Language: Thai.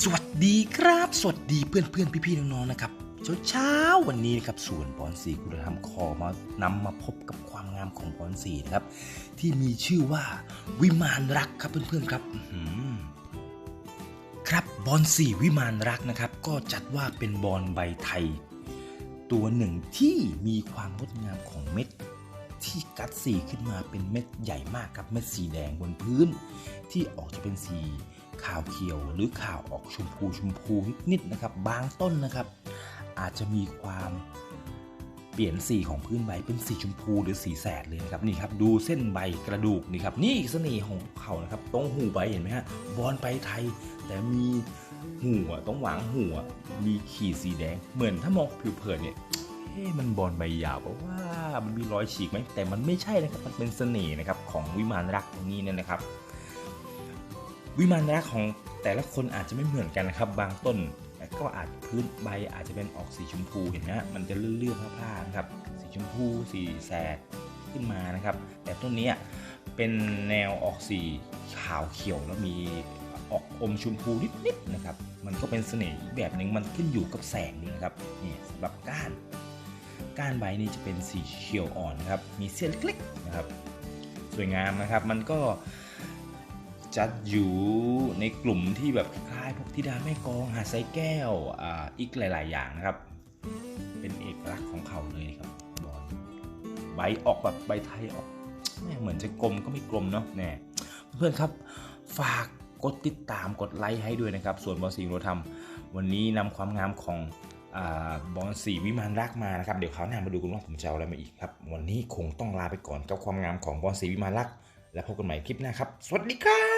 สวัสดีครับ สวัสดีเพื่อนเพื่อนพี่ๆน้องๆนะครับเช้าเช้าวันนี้นะครับส่วนบอลสีคุณธรรมคอมานำมาพบกับความงามของบอลสีนะครับ ที่มีชื่อว่าวิมานรักครับเพื่อนๆครับครับบอลสีวิมานรักนะครับ ก็จัดว่าเป็นบอลใบไทย ตัวหนึ่งที่มีความงดงามของเม็ดที่กัดสีขึ้นมาเป็นเม็ดใหญ่มากครับเม็ดสีแดงบนพื้น ที่ออกจะเป็นสี ขาวเขียวหรือขาวออกชมพูชมพูนิดๆนะครับ บางต้นนะครับ อาจจะมีความเปลี่ยนสีของพื้นใบเป็นสีชมพูหรือสีแสดเลยนะครับนี่ครับดูเส้นใบกระดูกนี่ครับนี่อีกเสน่ห์ของเขานะครับตรงหูใบเห็นไหมฮะบอลไปไทย แต่มีหัวตรงหวางหัว มีขีดสีแดง เหมือนถ้ามองผิวเผินเนี่ยเอ๊มันบอลใบยาวเพราะว่ามันมีรอยฉีกไหมแต่มันไม่ใช่นะครับมันเป็นเสน่ห์นะครับของวิมานรักตรงนี้เนี่ยนะครับ วิมานรักของแต่ละคนอาจจะไม่เหมือนกันนะครับ บางต้นก็อาจพื้นใบอาจจะเป็นออกสีชมพูเห็นไหมฮะมันจะเลื่อนๆพลาๆนะครับ สีชมพูสีแสดขึ้นมานะครับ แต่ต้นนี้เป็นแนวออกสีขาวเขียวแล้วมีออกอมชมพูนิดๆนะครับ มันก็เป็นเสน่ห์อีกแบบหนึ่งมันขึ้นอยู่กับแสงนี่นะครับนี่สำหรับก้าน ก้านใบนี่จะเป็นสีเขียวอ่อนนครับ มีเส้นเล็กๆนะครับ สวยงามนะครับ มันก็ จัดอยู่ในกลุ่มที่แบบคล้ายพวกธิดาแม่กองหาดไซแก้วอ่าอีกหลาย ๆ อย่างนะครับ เป็นเอกลักษณ์ของเขาเลยครับบอลใบออกแบบใบไทยออกแม่เหมือนจะกลมก็ไม่กลมเนาะแน่เพื่อนครับฝากกดติดตามกดไลค์ให้ด้วยนะครับ ส่วนบอลสีโรธรรมวันนี้นำความงามของอบอลสีวิมานรักมานะครับ เดี๋ยวคราวหน้ามาดูกันว่าผมจะเอาอะไรมาอีกครับ วันนี้คงต้องลาไปก่อนกับความงามของบอลสีวิมานรัก และพบกันใหม่คลิปหน้าครับ สวัสดีครับ